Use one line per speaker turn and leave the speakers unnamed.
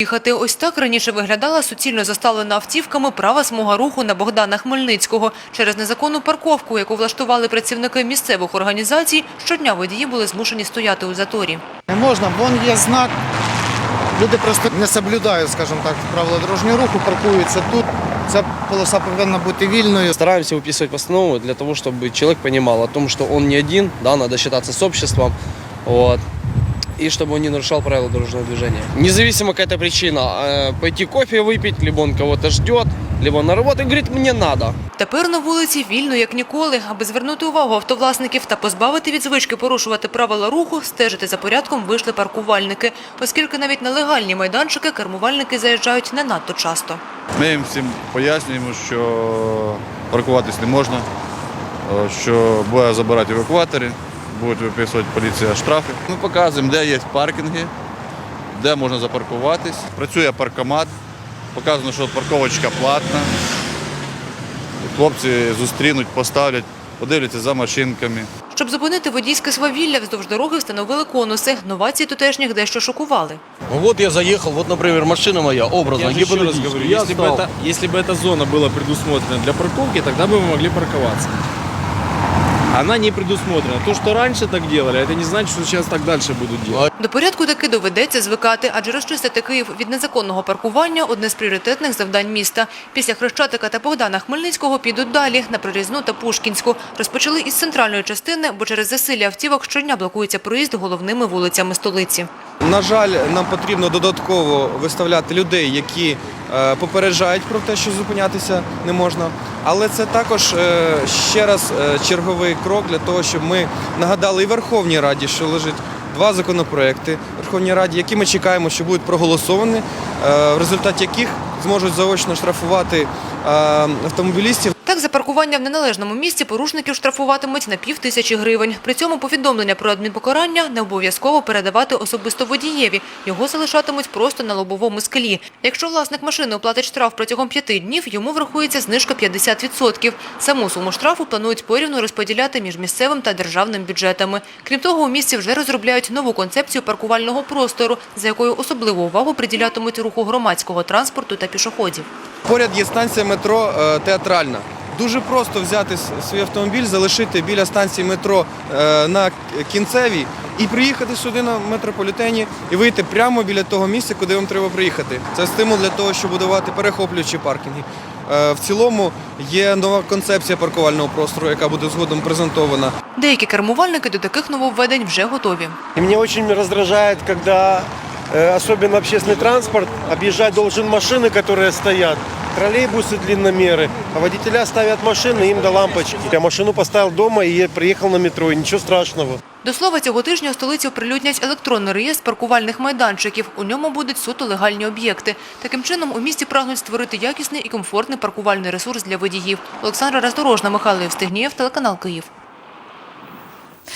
Їхати ось так раніше виглядала суцільно заставлена автівками права смуга руху на Богдана Хмельницького. Через незаконну парковку, яку влаштували працівники місцевих організацій, щодня водії були змушені стояти у заторі.
Не можна, вон є знак. Люди просто не соблюдають, скажімо так, правила дорожнього руху, паркуються тут. Ця полоса повинна бути вільною.
Стараемся выписывать постанову для того, чтобы человек понимал о том, что он не один, да, надо считаться с обществом, вот, и чтобы он не нарушал правила дорожного движения. Независимо какая-то причина, э, пойти кофе выпить, либо он кого-то ждет, либо он на работу и говорит, мне надо.
Тепер на вулиці вільно як ніколи. Аби звернути увагу автовласників та позбавити від звички порушувати правила руху, стежити за порядком вийшли паркувальники, оскільки навіть на легальні майданчики кермувальники заїжджають не надто часто.
Ми їм всім пояснюємо, що паркуватись не можна, е, що буде забирати евакуатори, будуть виписувати поліція штрафи. Ми показуємо, де є паркінги, де можна запаркуватись. Працює паркомат, показано, що парковочка платна. Хлопці зустрінуть, поставлять, подивляться за машинками.
Щоб зупинити водійське свавілля, вздовж дороги встановили конуси. Новації тутешніх дещо шокували.
Ну Вот я заехал, вот, например, машина моя, образно,
Я же еще раз говорю, если бы, это, если бы эта зона была предусмотрена для парковки, тогда бы мы могли парковаться. Она не предусмотрена. То, что раньше так делали, это не значит, что сейчас так дальше будут делать.
До порядку таки доведеться звикати, адже розчистити Київ від незаконного паркування – одне з пріоритетних завдань міста. Після Хрещатика та Богдана Хмельницького підуть далі, на Прорізну та Пушкінську. Розпочали із центральної частини, бо через засилля автівок щодня блокується проїзд головними вулицями столиці.
На жаль, нам потрібно додатково виставляти людей, які е, попереджають про те, що зупинятися не можна. Але це також е, ще раз е, черговий крок для того, щоб ми нагадали і Верховній Раді, що лежить два законопроекти Верховній Раді, які ми чекаємо, що будуть проголосовані, в результаті яких зможуть заочно штрафувати автомобілістів.
Так, за паркування в неналежному місці порушників штрафуватимуть на пів тисячі гривень. При цьому повідомлення про адмінпокарання не обов'язково передавати особисто водієві. Його залишатимуть просто на лобовому склі. Якщо власник машини оплатить штраф протягом п'яти днів, йому врахується знижка 50%. Саму суму штрафу планують порівну розподіляти між місцевим та державним бюджетами. Крім того, у місті вже розробляють нову концепцію паркувального простору, за якою особливу увагу приділятимуть руху громадського транспорту та пішоходів.
Поряд є станція метро е, театральна. Дуже просто взяти свій автомобіль, залишити біля станції метро е, на кінцевій і приїхати сюди на метрополітені і вийти прямо біля того місця, куди вам треба приїхати. Це стимул для того, щоб будувати перехоплюючі паркінги. Е, В цілому є нова концепція паркувального простору, яка буде згодом презентована.
Деякі кермувальники до таких нововведень вже готові.
И мне очень раздражает, когда э, особенно общественный транспорт объезжать должен машины, которые стоят, троллейбусы длинномеры, а водителя ставят машины, им до лампочки. Я машину поставил дома и приехал на метро, и ничего страшного.
До слова, цього тижня у столиці оприлюднять електронний реєстр паркувальних майданчиків. У ньому будуть суто легальні об'єкти. Таким чином, у місті прагнуть створити якісний і комфортний паркувальний ресурс для водіїв. Олександра Раздорожна, Михайло Євстигнієв, телеканал Київ.